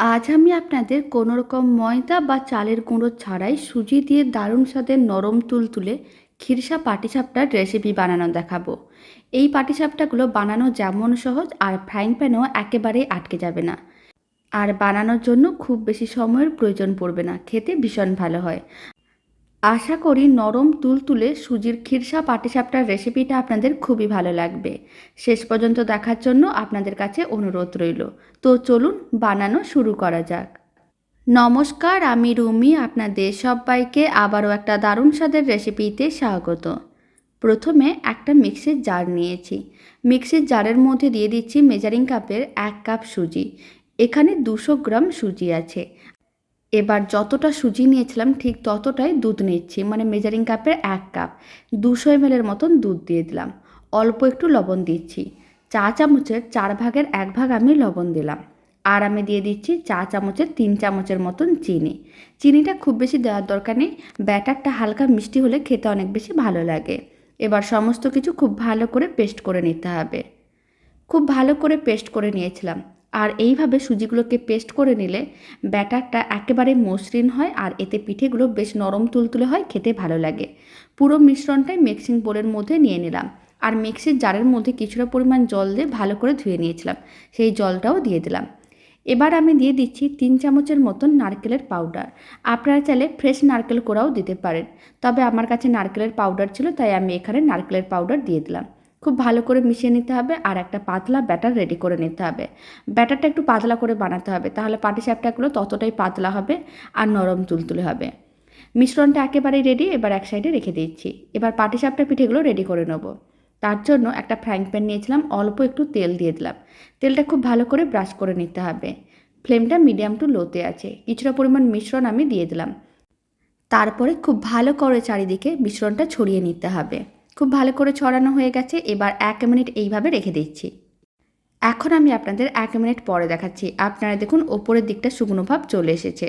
আজ আমি আপনাদের কোনো রকম ময়দা বা চালের গুঁড়ো ছাড়াই সুজি দিয়ে দারুণ স্বাদের নরম তুল তুলে খিরসা পাটিসাপটার রেসিপি বানানো দেখাবো। এই পাটিসাপটাগুলো বানানো যেমন সহজ আর ফ্রাইং প্যানেও একেবারেই আটকে যাবে না। আর বানানোর জন্য খুব বেশি সময়ের প্রয়োজন পড়বে না, খেতে ভীষণ ভালো হয়। আশা করি নরম তুলতুলে সুজির খিরসা পাটিসাপটার রেসিপিটা আপনাদের খুবই ভালো লাগবে। শেষ পর্যন্ত দেখার জন্য আপনাদের কাছে অনুরোধ রইল। তো চলুন বানানো শুরু করা যাক। নমস্কার, আমি রুমি আপনাদের সবাইকে আবারও একটা দারুণ স্বাদের রেসিপিতে স্বাগত। প্রথমে একটা মিক্সির জার নিয়েছি। মিক্সির জারের মধ্যে দিয়ে দিচ্ছি মেজারিং কাপের এক কাপ সুজি। এখানে দুশো গ্রাম সুজি আছে। এবার যতটা সুজি নিয়েছিলাম, ঠিক ততটাই দুধ নিচ্ছি মানে মেজারিং কাপের এক কাপ দুশো এম এমএলের মতন দুধ দিয়ে দিলাম। অল্প একটু লবণ দিচ্ছি চা চামচের চার ভাগের এক ভাগ আমি লবণ দিলাম। আর আমি দিয়ে দিচ্ছি চা চামচের তিন চামচের মতন চিনি। চিনিটা খুব বেশি দেওয়ার দরকার নেই। ব্যাটারটা হালকা মিষ্টি হলে খেতে অনেক বেশি ভালো লাগে। এবার সমস্ত কিছু খুব ভালো করে পেস্ট করে নিতে হবে। খুব ভালো করে পেস্ট করে নিয়েছিলাম। আর এইভাবে সুজিগুলোকে পেস্ট করে নিলে ব্যাটারটা একেবারে মসৃণ হয় আর এতে পিঠেগুলো বেশ নরম তুলতুলে হয়, খেতে ভালো লাগে। পুরো মিশ্রণটাই মিক্সিং বোলের মধ্যে নিয়ে নিলাম। আর মিক্সির জারের মধ্যে কিছুটা পরিমাণ জল দিয়ে ভালো করে ধুয়ে নিয়েছিলাম, সেই জলটাও দিয়ে দিলাম। এবার আমি দিয়ে দিচ্ছি তিন চামচের মতন নারকেলের পাউডার। আপনারা চাইলে ফ্রেশ নারকেল কোড়াও দিতে পারেন, তবে আমার কাছে নারকেলের পাউডার ছিল, তাই আমি এখানে নারকেলের পাউডার দিয়ে দিলাম। খুব ভালো করে মিশিয়ে নিতে হবে আর একটা পাতলা ব্যাটার রেডি করে নিতে হবে। ব্যাটারটা একটু পাতলা করে বানাতে হবে, তাহলে পাটিসাপটাগুলো ততটাই পাতলা হবে আর নরম তুলতুলে হবে। মিশ্রণটা একেবারেই রেডি এবার এক সাইডে রেখে দিচ্ছি। এবার পাটিসাপটা পিঠেগুলো রেডি করে নেব। তার জন্য একটা ফ্রাইং প্যান নিয়েছিলাম, অল্প একটু তেল দিয়ে দিলাম। তেলটা খুব ভালো করে ব্রাশ করে নিতে হবে। ফ্লেমটা মিডিয়াম টু লোতে আছে। কিছুটা পরিমাণ মিশ্রণ আমি দিয়ে দিলাম। তারপরে খুব ভালো করে চারিদিকে মিশ্রণটা ছড়িয়ে নিতে হবে। খুব ভালো করে ছড়ানো হয়ে গেছে এবার এক মিনিট এইভাবে রেখে দিচ্ছি। এখন আমি আপনাদের এক মিনিট পরে দেখাচ্ছি। আপনারা দেখুন, ওপরের দিকটা শুকনো ভাব চলে এসেছে।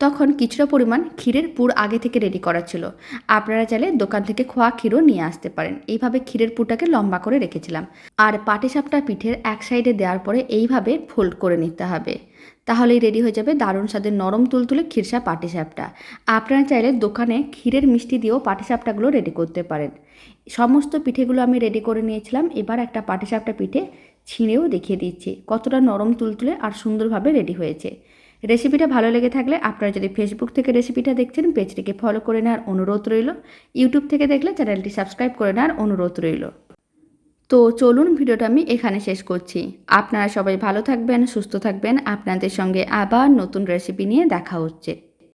তখন কিছুটা পরিমাণ ক্ষীরের পুর আগে থেকে রেডি করা ছিল। আপনারা চাইলে দোকান থেকে খোয়া ক্ষীরও নিয়ে আসতে পারেন। এইভাবে ক্ষীরের পুরটাকে লম্বা করে রেখেছিলাম। আর পাটিসাপটা পিঠের এক সাইডে দেওয়ার পরে এইভাবে ফোল্ড করে নিতে হবে। তাহলেই রেডি হয়ে যাবে দারুণ স্বাদের নরম তুলতুলে ক্ষীরসা পাটিসাপটা। আপনারা চাইলে দোকানে ক্ষীরের মিষ্টি দিয়েও পাটিসাপটাগুলো রেডি করতে পারেন। সমস্ত পিঠেগুলো আমি রেডি করে নিয়েছিলাম। এবার একটা পাটিসাপটা পিঠে ছিঁড়েও দেখিয়ে দিচ্ছি। কতটা নরম তুলতুলে আর সুন্দরভাবে রেডি হয়েছে। রেসিপিটা ভালো লেগে থাকলে আপনারা যদি ফেসবুক থেকে রেসিপিটা দেখছেন পেজটিকে ফলো করে নেওয়ার অনুরোধ রইল। ইউটিউব থেকে দেখলে চ্যানেলটি সাবস্ক্রাইব করে নেওয়ার অনুরোধ রইল। তো চলুন ভিডিওটা আমি এখানে শেষ করছি। আপনারা সবাই ভালো থাকবেন, সুস্থ থাকবেন। আপনাদের সঙ্গে আবার নতুন রেসিপি নিয়ে দেখা হচ্ছে।